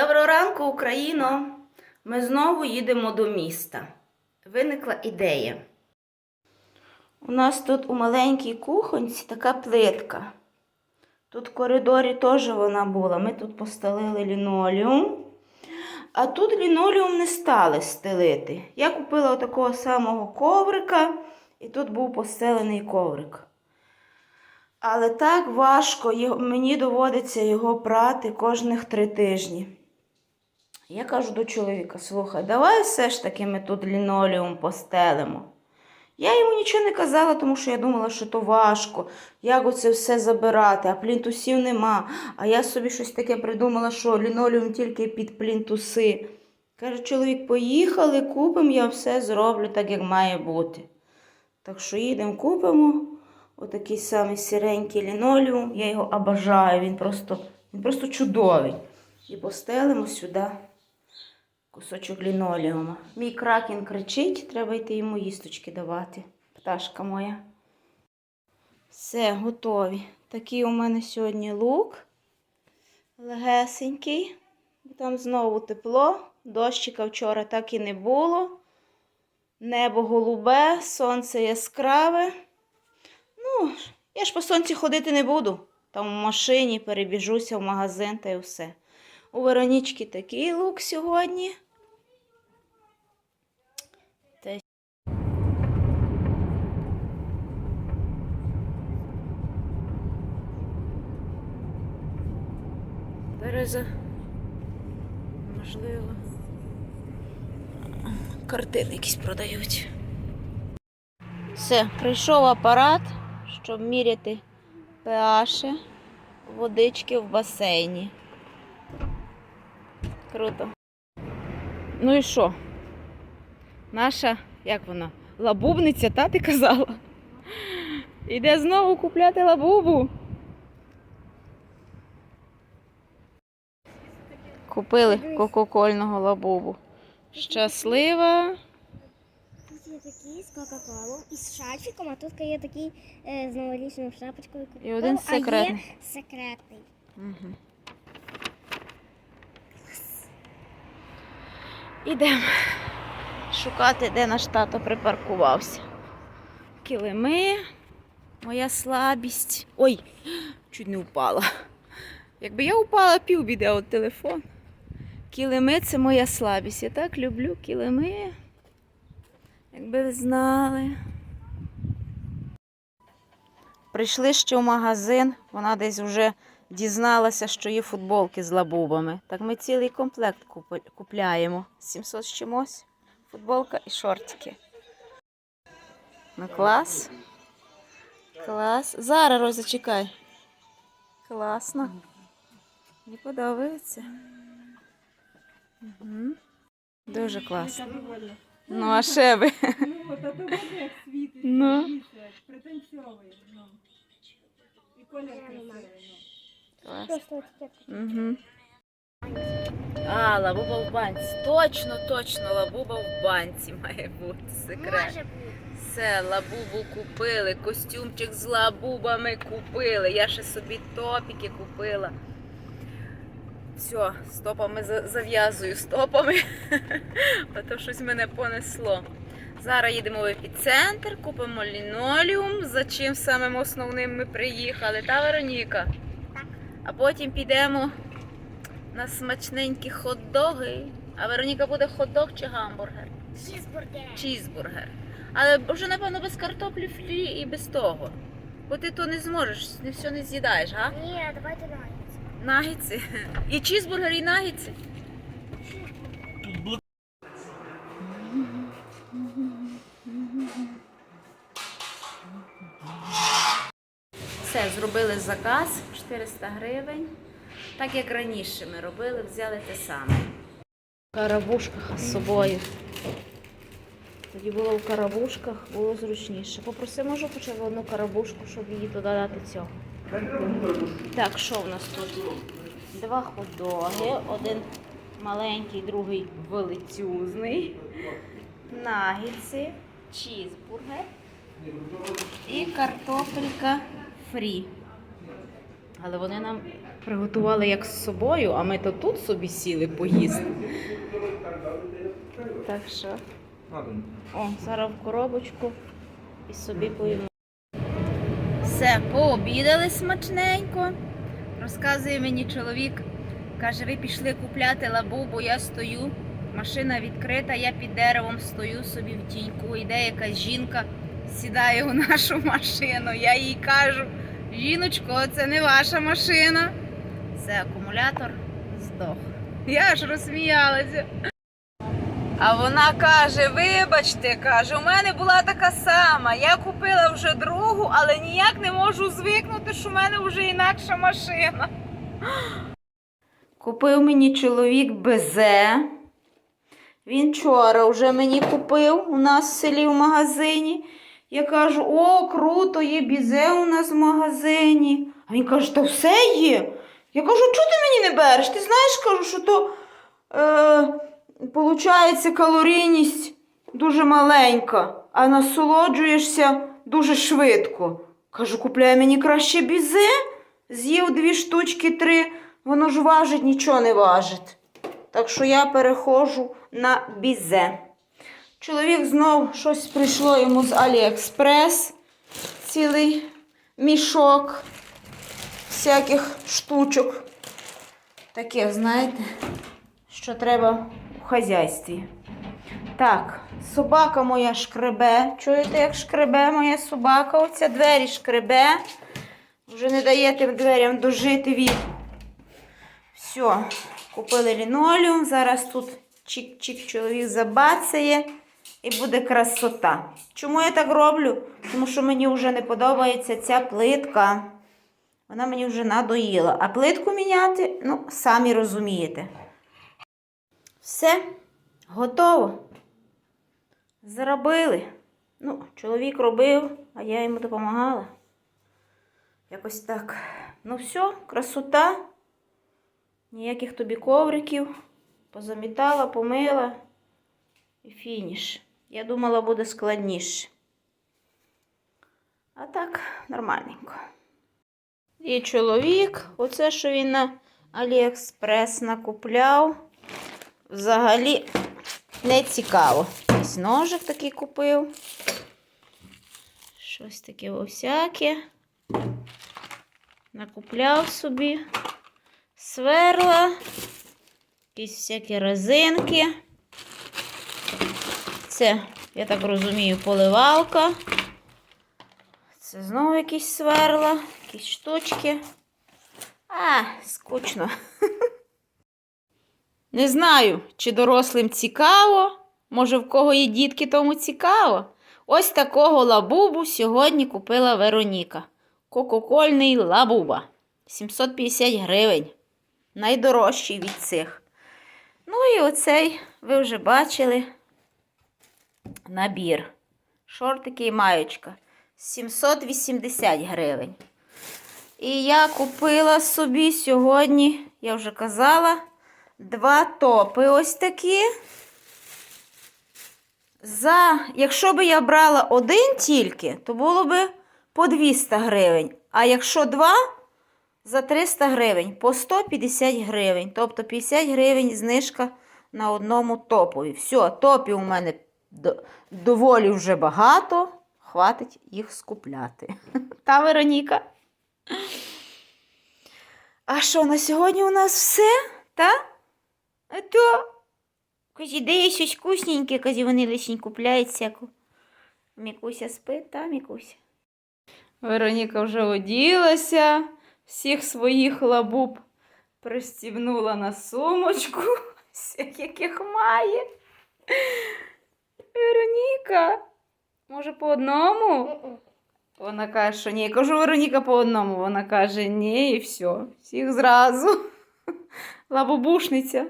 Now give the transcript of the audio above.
Доброго ранку, Україно! Ми знову їдемо до міста. Виникла ідея. У нас тут у маленькій кухонці така плитка. Тут в коридорі теж вона була. Ми тут постелили лінолеум. А тут лінолеум не стали стелити. Я купила такого самого коврика, і тут був постелений коврик. Але так важко, мені доводиться його прати кожних три тижні. Я кажу до чоловіка: слухай, давай все ж таки ми тут лінолеум постелимо. Я йому нічого не казала, тому що я думала, що то важко, як оце все забирати, а плінтусів нема. А я собі щось таке придумала, що лінолеум тільки під плінтуси. Каже, чоловік, поїхали, купимо, я все зроблю так, як має бути. Так що їдемо, купимо отакий самий сіренький лінолеум. Я його обожаю, він просто, він просто чудовий. І постелимо сюди кусочок лінолеума. Мій кракен кричить, треба йти йому їсточки давати. Пташка моя. Все, готові. Такий у мене сьогодні лук. Легесенький. Там знову тепло. Дощика вчора так і не було. Небо голубе, сонце яскраве. Ну, я ж по сонці ходити не буду. Там в машині перебіжуся в магазин та й все. У Веронічки такий лук сьогодні. Береза. Можливо. Картини якісь продають. Все, прийшов апарат, щоб міряти pH водички в басейні. Круто. Ну і що? Наша, як вона? Лабубниця, та ти казала? Іде знову купляти лабубу. Купили кока-кольного лабубу. Щаслива. Тут є такі з Кока-Колу і з шарфіком, а тут є такий е, з новорічною шапочкою І один Кока-Колу, а є секретний. Угу. Ідемо шукати, де наш тато припаркувався. Килими, моя слабість. Ой, чуть не впала. Якби я упала, пів біде от телефон. Килими це моя слабість. Я так люблю килими. Якби ви знали. Прийшли ще в магазин, вона десь вже дізналася, що є футболки з лабубами. Так ми цілий комплект купляємо. 700 з чимось. Футболка і шортики. Ну клас. Клас. Зараз Роза. Класно. Мені подобається. Угу. Дуже класно. Ну, а ще би. Ну, то буде як світить, Ну. пританцьовує, ну. І колір красивий. Угу. А, лабуба в банці. Точно, точно, лабуба в банці має бути секрет. Може бути. Все, лабубу купили, костюмчик з лабубами купили. Я ще собі топіки купила. Все, стопами за- зав'язую стопами. А то щось мене понесло. Зараз їдемо в епіцентр, купимо лінолеум, за чим самим основним ми приїхали. Та Вероніка? А потім підемо на смачненькі хот-доги. А Вероніка буде хот-дог чи гамбургер? Чізбургер. Чізбургер. Але вже, напевно, без картоплі фрі і без того. Бо ти то не зможеш, не все не з'їдаєш, га? Ні, давайте нагетси. Нагіці. І чізбургер, і нагіці. Все, зробили заказ 400 гривень. Так як раніше ми робили, взяли те саме. В карабушках з собою. Тоді було в карабушках, було зручніше. Попроси, можу хоча б одну карабушку, щоб її туди дати цього. Так, що в нас тут? Два хот-доги, один маленький, другий величезний. Нагідси, чізбургер і картопелька фрі. Але вони нам приготували як з собою, а ми то тут собі сіли поїсти. Так що, о, зараз в коробочку і собі поїмо. Все, пообідали смачненько. Розказує мені чоловік. Каже, ви пішли купляти лабубу, я стою. Машина відкрита, я під деревом стою собі в тіньку. Йде якась жінка, сідає у нашу машину. Я їй кажу: жіночко, це не ваша машина. Це акумулятор здох. Я аж розсміялася. А вона каже: вибачте, каже, у мене була така сама. Я купила вже другу, але ніяк не можу звикнути, що в мене вже інакша машина. Купив мені чоловік безе. Він вчора вже мені купив у нас в селі в магазині. Я кажу: о, круто, є бізе у нас в магазині. А він каже, то все є. Я кажу, чого ти мені не береш? Ти знаєш, кажу, що то е, получається калорійність дуже маленька, а насолоджуєшся дуже швидко. Кажу, купляй мені краще бізе. З'їв дві штучки, три, воно ж важить, нічого не важить. Так що я переходжу на бізе. Чоловік знов щось прийшло йому з Аліекспрес, цілий мішок всяких штучок. Таких, знаєте, що треба хазяйстві. Так, собака моя шкребе. Чуєте, як шкребе моя собака? Оця двері шкребе. Вже не дає тим дверям дожити від. Все, купили лінолеум. Зараз тут чик-чик чоловік забацає і буде красота. Чому я так роблю? Тому що мені вже не подобається ця плитка. Вона мені вже надоїла. А плитку міняти, ну, самі розумієте. Все, готово. Зробили. Ну, чоловік робив, а я йому допомагала. Якось так. Ну все, красота. Ніяких тобі ковриків. Позамітала, помила. І фініш. Я думала, буде складніше. А так, нормальненько. І чоловік, оце, що він на Аліекспрес накупляв, взагалі не цікаво. Ось ножик такий купив. Щось таке всяке. Накупляв собі сверла, якісь всякі резинки. Це, я так розумію, поливалка. Це знову якісь сверла, якісь штучки. А, скучно. Не знаю, чи дорослим цікаво. Може, в кого є дітки, тому цікаво. Ось такого лабубу сьогодні купила Вероніка. Кококольний лабуба. 750 гривень. Найдорожчий від цих. Ну і оцей, ви вже бачили, набір. Шортики і маєчка. 780 гривень. І я купила собі сьогодні, я вже казала, два топи ось такі. За, якщо б я брала один тільки, то було б по 200 гривень. А якщо два, за 300 гривень, по 150 гривень. Тобто 50 гривень знижка на одному топові. Все, топів у мене доволі вже багато. Хватить їх скупляти. Та Вероніка. А що, на сьогодні у нас все? Та? А то. Казі, де є щось вкусненьке, казі вони лишень купляють всяку. Мікуся спить, та Мікуся. Вероніка вже оділася, всіх своїх лабуб пристібнула на сумочку, всіх яких має. Вероніка, може по одному? Вона каже, що ні. Я кажу, Вероніка по одному. Вона каже, ні, і все. Всіх зразу. Лабубушниця.